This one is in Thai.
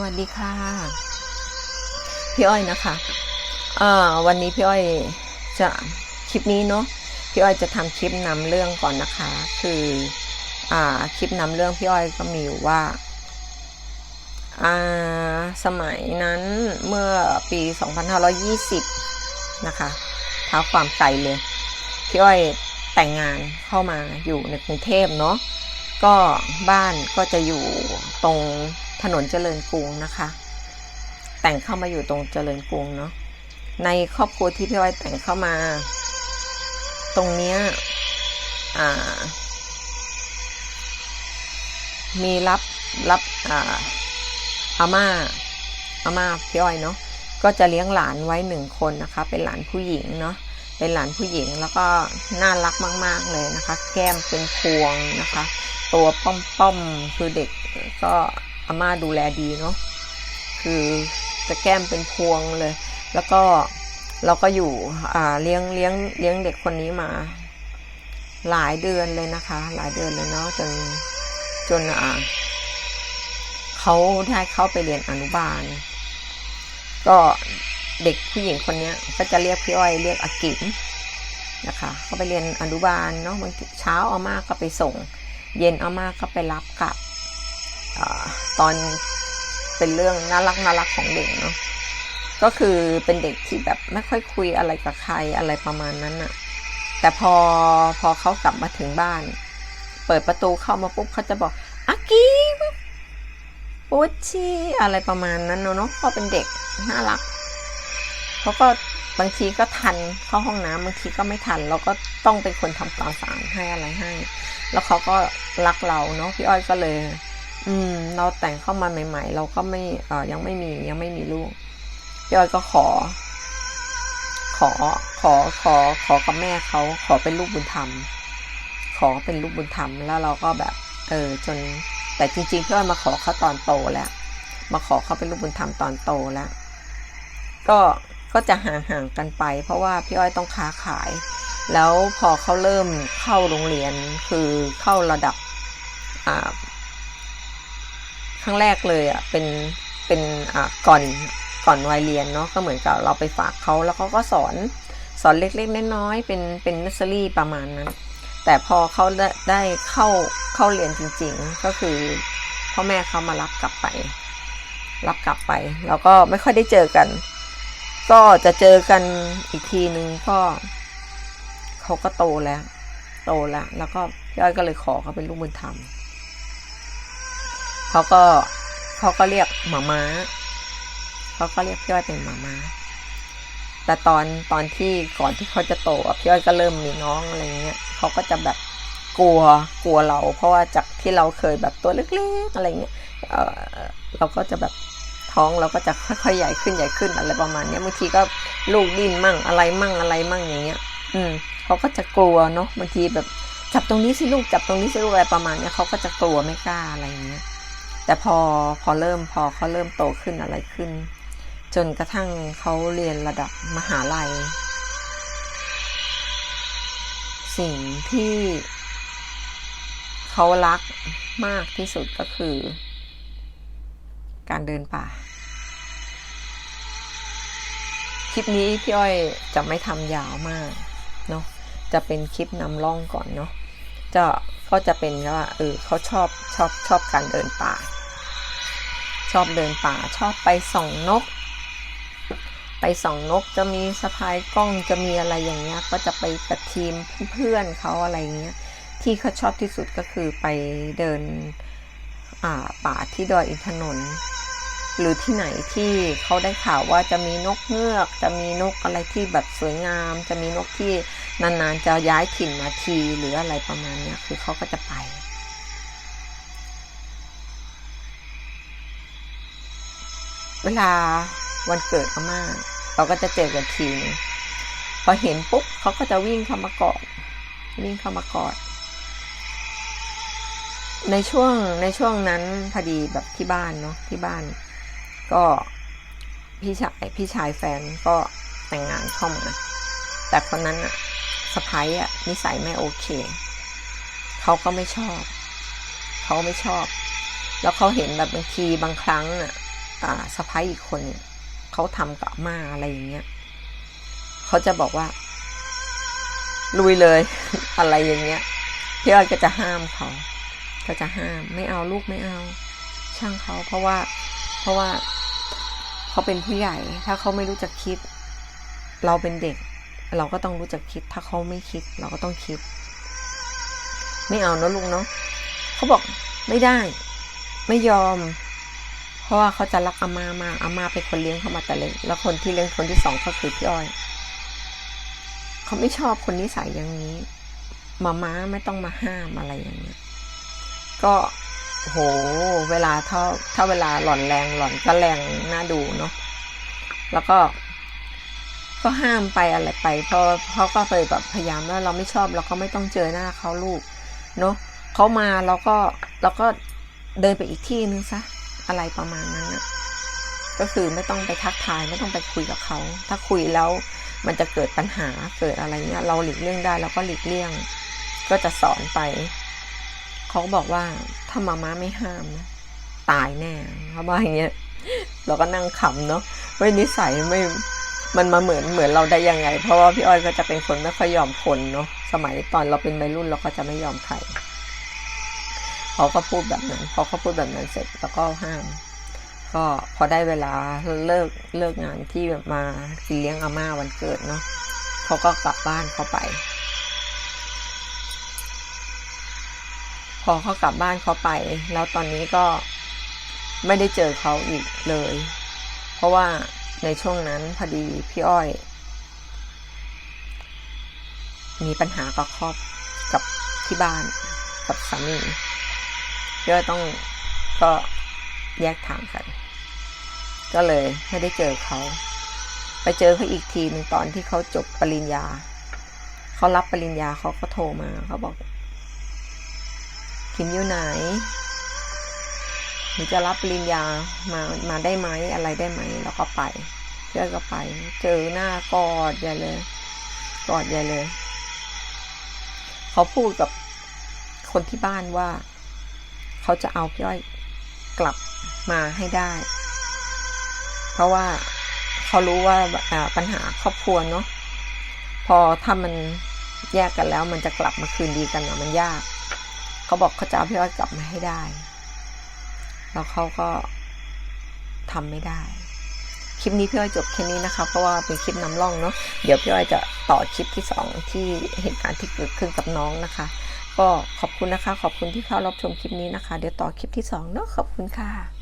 วัสดีค่ะ พี่อ้อยนะคะเอ่อวันนี้พี่อ้อยจะคลิปนี้เนาะพี่อ้อยจะทำคลิปนำเรื่องก่อนนะคะ คืออ่าคลิปนำเรื่องพี่อ้อยก็มีอยู่ว่าอ่าสมัยนั้นเมื่อปี 2520 นะคะท้าความไกลเลย พี่อ้อยแต่งงานเข้ามาอยู่ในกรุงเทพเนาะ ก็บ้านก็จะอยู่ตรงถนนเจริญกรุงนะคะ แต่งเข้ามาอยู่ตรงเจริญกรุงเนาะในครอบครัวที่พี่อ้อยแต่งเข้ามา ตรงเนี้ยมีรับรับอาอาม่าอาม่าพี่อ้อยเนาะก็จะเลี้ยงหลานไว้หนึ่งคนนะคะ เป็นหลานผู้หญิงเนาะเป็นหลานผู้หญิงแล้วก็น่ารักมาก ๆเลยนะคะ แก้มเป็นพวงนะคะ ตัวป้อมๆคือเด็กก็อาม่าดูแลดีเนาะคือจะแก้มเป็นพวงเลย แล้วก็เราก็อยู่เลี้ยงเลี้ยงเลี้ยงเด็กคนนี้มา หลายเดือนเลยนะคะ หลายเดือนเลยเนาะจนจนอ่าเขาได้เข้าไปเรียนอนุบาล ก็เด็กผู้หญิงคนนี้ก็จะเรียกพี่อ้อยเรียกอากิมนะคะเขาไปเรียนอนุบาลเนาะบางเช้าอาม่าก็ไปส่ง เย็นอาม่าก็ไปรับกลับอตอนเป็นเรื่องน่ารักน่ารักของเด็กเนาะก็คือเป็นเด็กที่แบบไม่ค่อยคุยอะไรกับใครอะไรประมาณนั้นอะแต่พอพอเขากลับมาถึงบ้าน เปิดประตูเข้ามาปุ๊บเขาจะบอกอากิปุชชีอะไรประมาณนั้นเนอะเนาะเขาเป็นเด็กน่ารักเขาก็บางทีก็ทันเข้าห้องน้ำบางทีก็ไม่ทัน เราก็ต้องเป็นคนทำความสะอาดให้อะไรให้ แล้วเขาก็รักเราเนาะพี่อ้อยก็เลย อืม เราแต่งเข้ามาใหม่ ๆ เราก็ไม่เออยังไม่มียังไม่มีลูกพี่อ้อยก็ขอ ขอขอขอขอกับแม่เขาขอเป็นลูกบุญธรรม ขอเป็นลูกบุญธรรม แล้วเราก็แบบ เออจน แต่จริงๆพี่อ้อยมาขอเขาตอนโตแล้ว มาขอเขาเป็นลูกบุญธรรมตอนโตแล้วก็ก็จะห่างๆกันไป เพราะว่าพี่อ้อยต้องค้าขาย แล้วพอเขาเริ่มเข้าโรงเรียนคือเข้าระดับครั้งแรกเลยอะเป็นเป็นก่อนก่อนวัยเรียนเนาะก็เหมือนกับเราไปฝากเขาแล้วเขาก็สอนสอนเล็กๆน้อยๆเป็นเป็นนัสเซอรี่ประมาณนั้น แต่พอเขาได้ได้เข้าเข้าเรียนจริง ๆ ก็คือพ่อแม่เขามารับกลับไป รับกลับไป แล้วก็ไม่ค่อยได้เจอกัน ก็จะเจอกันอีกทีนึงก็ เขาก็โตแล้ว โตแล้ว แล้วก็พี่อ้อยก็เลยขอเขาเป็นลูกบุญธรรมเขาก็เขาก็เรียกหมาม้าเขาก็เรียกพี่อ้อยเป็นหมาม้าแต่ตอนตอนที่ก่อนที่เขาจะโตพี่อ้อยก็เริ่มมีน้องอะไรเงี้ยเขาก็จะแบบกลัวกลัวเรา เพราะว่าจากที่เราเคยแบบตัวเล็กๆอะไรเงี้ยเออเราก็จะแบบท้องเราก็จะค่อยๆใหญ่ขึ้นใหญ่ขึ้นอะไรประมาณนี้บางทีก็ลูกดิ้นมั่งอะไรมั่งอะไรมั่งอย่างเงี้ย อืมเขาก็จะกลัวเนาะบางทีแบบ จับตรงนี้สิลูกจับตรงนี้สิลูกอะไรประมาณเนี้ยเขาก็จะกลัวไม่กล้าอะไรอย่างเงี้ยแต่พอพอเริ่มพอเขาเริ่มโตขึ้นอะไรขึ้น จนกระทั่งเขาเรียนระดับมหาลัย สิ่งที่เขารักมากที่สุดก็คือ การเดินป่า คลิปนี้พี่อ้อยจะไม่ทำยาวมาก เนาะจะเป็นคลิปนำร่องก่อนเนาะจะก็จะเป็นว่าเออเขาชอบชอบชอบการเดินป่า ชอบเดินป่าชอบไปส่องนก ไปส่องนกจะมีสะพายกล้องจะมีอะไรอย่างเงี้ยก็จะไปกับทีมเพื่อนเขาอะไรเงี้ยที่เขาชอบที่สุดก็คือไปเดินป่าที่ดอยอินทนนท์หรือที่ไหนที่เขาได้ข่าวว่าจะมีนกเงือก จะมีนกอะไรที่แบบสวยงาม จะมีนกที่ นานๆจะย้ายถิ่นมาทีหรืออะไรประมาณเนี้ยคือเขาก็จะไปเวลาวันเกิดอาม่าเราก็จะเจอกันทีนึงพอเห็นปุ๊บเขาก็จะวิ่งเข้ามากอดวิ่งเข้ามากอด ในช่วงในช่วงนั้นพอดีแบบที่บ้านเนาะที่บ้าน ก็พี่ชายพี่ชายแฟนก็แต่งงานเข้ามา แต่คนนั้นอะ สะพ้ายอะนิสัยไม่โอเค เขาก็ไม่ชอบ เขาไม่ชอบ แล้วเขาเห็นแบบบางทีบางครั้งอะอ่าสะพ้ายอีกคนเนี่ยเขาทำกับอาม่าอะไรอย่างเงี้ยเขาจะบอกว่า ลุยเลย อะไรอย่างเงี้ยพี่อ้อยก็จะห้ามเขาก็จะห้ามไม่เอาลูกไม่เอา ช่างเขาเพราะว่า เพราะว่าเขาเป็นผู้ใหญ่ ถ้าเขาไม่รู้จักคิด เราเป็นเด็ก เราก็ต้องรู้จักคิด ถ้าเขาไม่คิด เราก็ต้องคิด ไม่เอานะลุงเนาะเขาบอกไม่ได้ ไม่ยอม เพราะว่าเขาจะรักอาม่ามากอาม่าเป็นคนเลี้ยงเขามาแต่เล็กแล้วคนที่เลี้ยงคนที่สองก็คือพี่อ้อยเขาไม่ชอบคนนิสัยอย่างนี้มาม้าไม่ต้องมาห้ามอะไรอย่างเงี้ยก็โห เวลาถ้าถ้าเวลาหล่อนแรงหล่อนก็แรงน่าดูเนาะแล้วก็ ก็ห้ามไปอะไรไปเพราะเขาก็เคยแบบพยายามว่าเราไม่ชอบเราก็ไม่ต้องเจอหน้าเขาลูกเนาะเขามาเราก็เราก็เดินไปอีกที่นึงซะอะไรประมาณนั้นนะก็คือไม่ต้องไปทักทายไม่ต้องไปคุยกับเขา ถ้าคุยแล้วมันจะเกิดปัญหาเกิดอะไรเงี้ยเราหลีกเลี่ยงได้เราก็หลีกเลี่ยง ก็จะสอนไปเขาก็บอกว่าถ้ามาม่าไม่ห้ามนะตายแน่เขาบอกอย่างเงี้ยเราก็นั่งขำเนาะว่นิสัยไม่ มันมาเหมือนเหมือนเราได้ยังไง เพราะว่าพี่อ้อยก็จะเป็นคนไม่ค่อยยอมคนเนาะสมัยตอนเราเป็นวัยรุ่นเราก็จะไม่ยอมใครเขาก็พูดแบบนั้นพอเขาพูดแบบนั้นเสร็จแล้วก็ห้าม ก็พอได้เวลาเลิกเลิกงานที่แบบมากินเลี้ยงอาม่าวันเกิดเนาะเขาก็กลับบ้านเขาไป พอเขากลับบ้านเขาไป แล้วตอนนี้ก็ไม่ได้เจอเขาอีกเลย เพราะว่า ในช่วงนั้นพอดีพี่อ้อย มีปัญหากับครอบกับที่บ้านกับสามีพี่อ้อยต้องก็แยกทางกัน ก็เลยไม่ได้เจอเขา ไปเจอเขาอีกทีหนึ่งตอนที่เขาจบปริญญา เขารับปริญญาเขาก็โทรมาเขาบอกคิมอยู่ไหน หนูจะรับปริญญามามาได้ไหมอะไรได้ไหมแล้วก็ไปเพื่อก็ไป เจอหน้ากอดใหญ่เลย กอดใหญ่เลย เขาพูดกับคนที่บ้านว่า เขาจะเอาพี่อ้อยกลับมาให้ได้ เพราะว่าเขารู้ว่าอ่าปัญหาครอบครัวเนาะพอถ้ามันแยกกันแล้ว มันจะกลับมาคืนดีกันอะมันยาก เขาบอกเขาจะเอาพี่อ้อยกลับมาให้ได้ แล้วเขาก็ทำไม่ได้ คลิปนี้พี่อ้อยจบแค่นี้นะคะ เพราะว่าเป็นคลิปนำร่องเนาะเดี๋ยวพี่อ้อยจะต่อคลิปที่สองที่เหตุการณ์ที่เกิดขึ้นกับน้องนะคะ ก็ขอบคุณนะคะ ขอบคุณที่เข้ารับชมคลิปนี้นะคะ เดี๋ยวต่อคลิปที่สองเนาะขอบคุณค่ะ